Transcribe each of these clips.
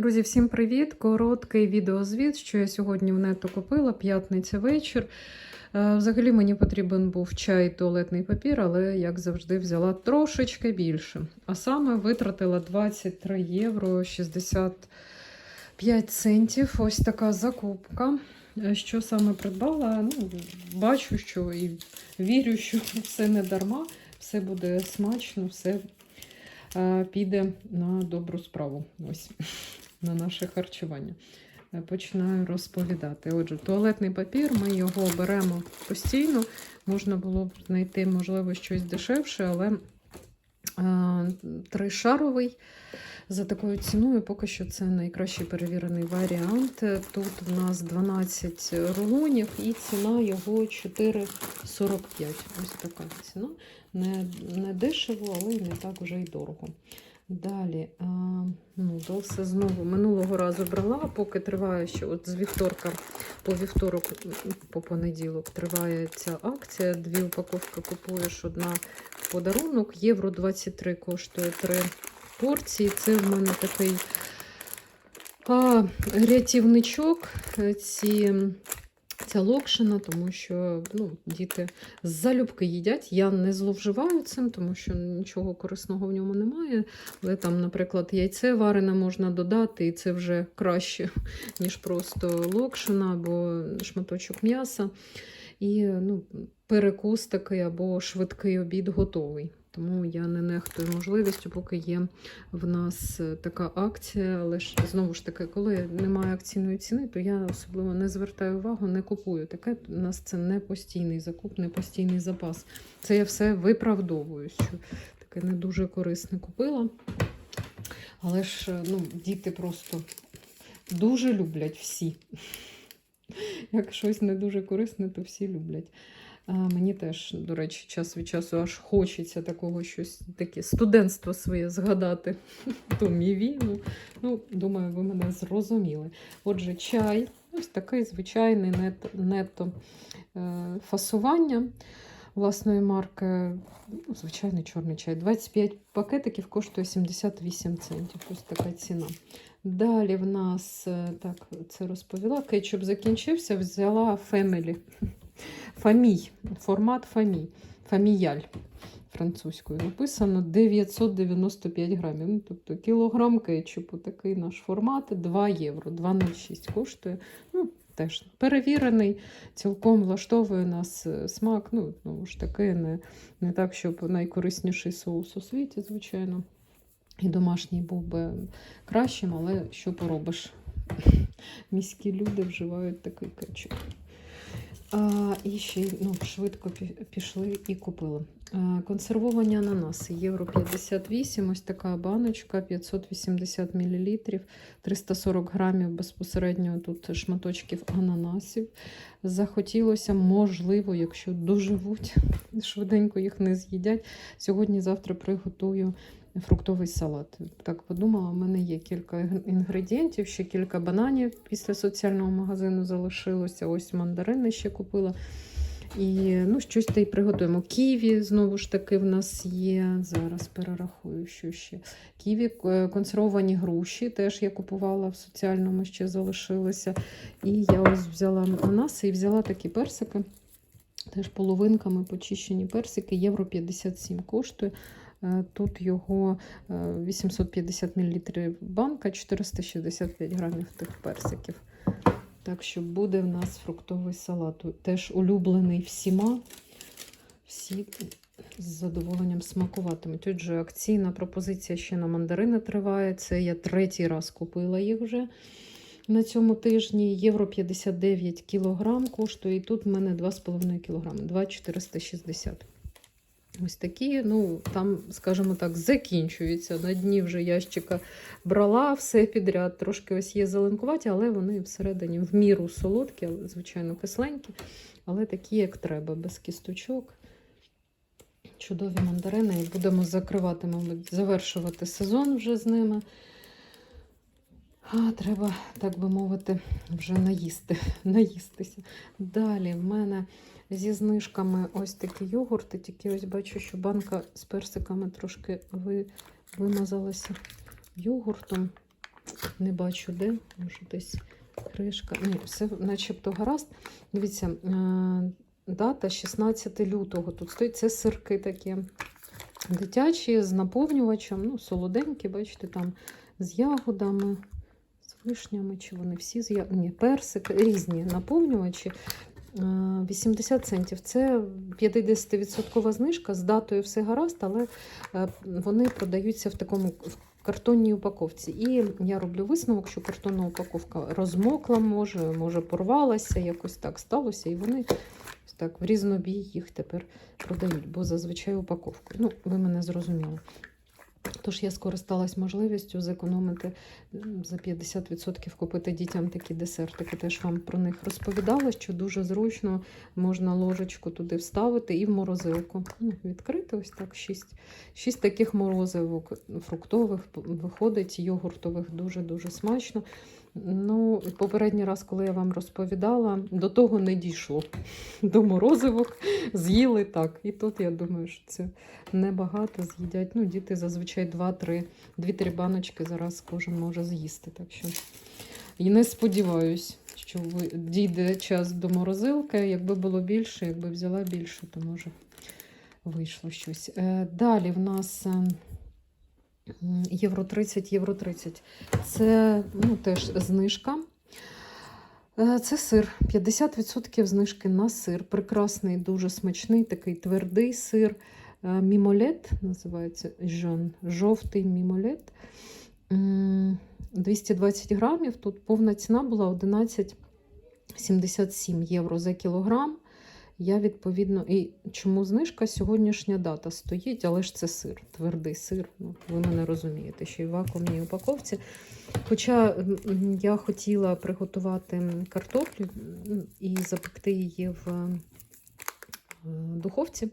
Друзі, всім привіт! Короткий відеозвіт, що я сьогодні в нету купила, п'ятниця вечір. Е, Взагалі мені потрібен був чай і туалетний папір, але, як завжди, взяла трошечки більше. А саме витратила 23 євро 65 центів. Ось така закупка. Е, Що саме придбала? Ну, бачу, що і вірю, що все не дарма, все буде смачно, все е, піде на добру справу. Ось на наше харчування. Е, Починаю розповідати. Отже, туалетний папір, ми його беремо постійно. Можна було б знайти, можливо, щось дешевше, але е, тришаровий за такою ціною, поки що це найкращий перевірений варіант. Тут в нас 12 рулонів і ціна його 4,45. Ось така ціна. Не, не дешево, але не так вже й дорого. Далі, а, ну, Долсе знову минулого разу брала, поки триває ще от з вівторка по вівторок, по понеділок триває ця акція. Дві упаковки купуєш, одна подарунок. Євро 23 коштує 3 порції. Це в мене такий а, рятівничок. Ці Ця локшина, тому що ну, діти залюбки їдять. Я не зловживаю цим, тому що нічого корисного в ньому немає. Але там, наприклад, яйце варене можна додати, і це вже краще, ніж просто локшина або шматочок м'яса. І ну, перекус такий або швидкий обід готовий. Тому я не нехтую можливістю, поки є в нас така акція. Але ж знову ж таки, коли немає акційної ціни, то я особливо не звертаю увагу, не купую. Таке у нас це не постійний закуп, не постійний запас. Це я все виправдовую, що таке не дуже корисне купила. Але ж ну, діти просто дуже люблять всі. Як щось не дуже корисне, то всі люблять. Мені теж, до речі, час від часу аж хочеться такого щось таке студентство своє згадати. То мій ну, думаю, ви мене зрозуміли. Отже, чай, ось такий звичайний нетто, нетто е, фасування власної марки. Ну, звичайний чорний чай. 25 пакетиків коштує 78 центів. Ось така ціна. Далі в нас, е, так, це розповіла, кетчуп закінчився, взяла Family. Фамій, формат фамій, фаміяль французькою. Написано 995 грамів. Ну, тобто кілограм кетчупу, такий наш формат, 2 євро, 2,06 коштує. Ну, Теж перевірений, цілком влаштовує нас е, смак. Ну, знову ж таки, не, не так, щоб найкорисніший соус у світі, звичайно. І домашній був би кращим, але що поробиш? Міські люди вживають такий кетчуп. І ще ну, швидко пішли і купили. Консервовані ананаси євро 58, ось така баночка, 580 мл, 340 грамів безпосередньо тут шматочків ананасів. Захотілося, можливо, якщо доживуть, швиденько їх не з'їдять. Сьогодні-завтра приготую фруктовий салат. Так подумала, в мене є кілька інгредієнтів, ще кілька бананів після соціального магазину залишилося. Ось мандарини ще купила. І ну, щось та й приготуємо. Ківі, знову ж таки, в нас є. Зараз перерахую, що ще. Ківі, консервовані груші, теж я купувала в соціальному, ще залишилося. І я ось взяла ананаси і взяла такі персики. Теж половинками почищені персики, євро 57 коштує. Е, Тут його е, 850 мл банка, 465 грамів тих персиків. Так що буде в нас фруктовий салат. Теж улюблений всіма. Всі з задоволенням смакуватимуть. Отже, акційна пропозиція ще на мандарини триває. Це я третій раз купила їх вже на цьому тижні. Євро 59 кілограм коштує. І тут в мене 2,5 кг, 2,460. Ось такі, ну там, скажімо так, закінчуються. На дні вже ящика брала все підряд. Трошки ось є зеленкуваті, але вони всередині в міру солодкі, звичайно, кисленькі, але такі, як треба, без кісточок. Чудові мандарини. І будемо закривати, мабуть, завершувати сезон вже з ними. А, треба, так би мовити, вже наїсти, наїстися. Далі в мене зі знижками ось такі йогурти, тільки ось бачу, що банка з персиками трошки ви, вимазалася йогуртом. Не бачу де, може десь кришка. Ні, все начебто гаразд. Дивіться, е, дата 16 лютого. Тут стоїть це сирки такі. Дитячі з наповнювачем, ну, солоденькі, бачите, там з ягодами, вишнями, чи вони всі з. Ні, персик, різні наповнювачі. Е, 80 центів. Це 50% знижка, з датою все гаразд, але е, вони продаються в такому картонній упаковці. І я роблю висновок, що картонна упаковка розмокла, може, може порвалася, якось так сталося, і вони так в різнобій їх тепер продають, бо зазвичай упаковкою. Ну, ви мене зрозуміли. Тож я скористалась можливістю зекономити за 50% купити дітям такі десертики. Теж вам про них розповідала, що дуже зручно можна ложечку туди вставити і в морозилку. Ну, відкрити ось так шість, шість таких морозивок фруктових виходить, йогуртових дуже-дуже смачно. Ну, попередній раз, коли я вам розповідала, до того не дійшло. До морозивок з'їли так. І тут я думаю, що це небагато з'їдять. Ну, діти зазвичай 2-3, 2-3 баночки зараз кожен може з'їсти. Так що і не сподіваюсь, що дійде час до морозилки. Якби було більше, якби взяла більше, то може вийшло щось. Е, Далі в нас. Євро 30, євро 30. Це ну, теж знижка. Е, Це сир. 50% знижки на сир. Прекрасний, дуже смачний, такий твердий сир. Е, Мімолет називається жон, жовтий мімолет. 220 грамів. Тут повна ціна була 11,77 євро за кілограм. Я відповідно, і чому знижка сьогоднішня дата стоїть, але ж це сир, твердий сир. Ну, ви мене розумієте, що і в вакуумній упаковці. Хоча я хотіла приготувати картоплю і запекти її в е, духовці,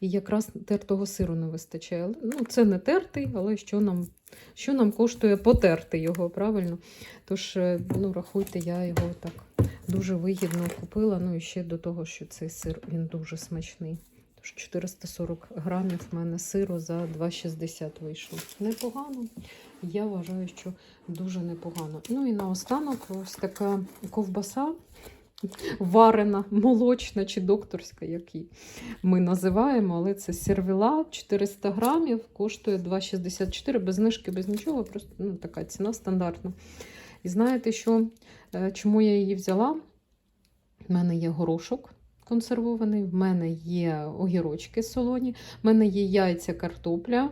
і якраз тертого сиру не вистачає. Ну, це не тертий, але що нам, що нам коштує потерти його, правильно? Тож, е, ну, рахуйте, я його так дуже вигідно купила. Ну і ще до того, що цей сир він дуже смачний. Тож 440 грамів в мене сиру за 2,60 вийшло. Непогано. Я вважаю, що дуже непогано. Ну і наостанок ось така ковбаса. Варена, молочна чи докторська, як її ми називаємо, але це сервіла 400 грамів, коштує 2,64 без знижки, без нічого, просто ну, така ціна стандартна. І знаєте, що, е, чому я її взяла? У мене є горошок консервований, в мене є огірочки солоні, в мене є яйця, картопля.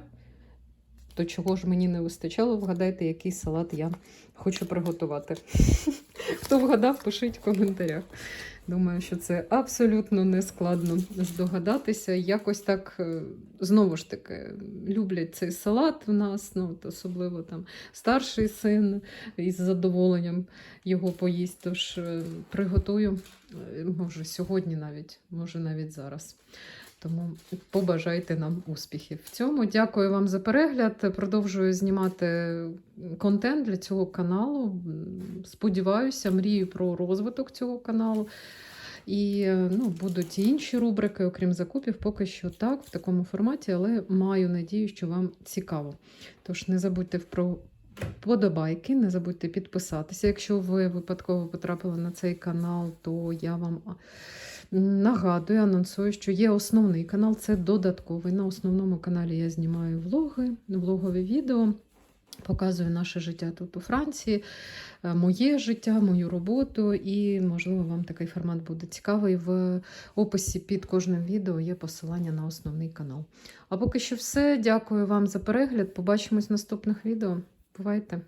То чого ж мені не вистачало, вгадайте, який салат я хочу приготувати. Хто вгадав, пишіть в коментарях. Думаю, що це абсолютно не складно здогадатися. Якось так, е, знову ж таки, люблять цей салат в нас, ну, особливо там старший син із задоволенням його поїсть. Тож е, приготую, е, може, сьогодні навіть, може навіть зараз. Тому побажайте нам успіхів в цьому. Дякую вам за перегляд. Продовжую знімати контент для цього каналу. Сподіваюся, мрію про розвиток цього каналу. І ну, будуть інші рубрики, окрім закупів, поки що так, в такому форматі, але маю надію, що вам цікаво. Тож не забудьте про подобайки, не забудьте підписатися. Якщо ви випадково потрапили на цей канал, то я вам нагадую, анонсую, що є основний канал, це додатковий. На основному каналі я знімаю влоги, влогові відео. Показую наше життя тут у Франції, е, моє життя, мою роботу, і, можливо, вам такий формат буде цікавий. В описі під кожним відео є посилання на основний канал. А поки що все. Дякую вам за перегляд. Побачимось в наступних відео. Бувайте!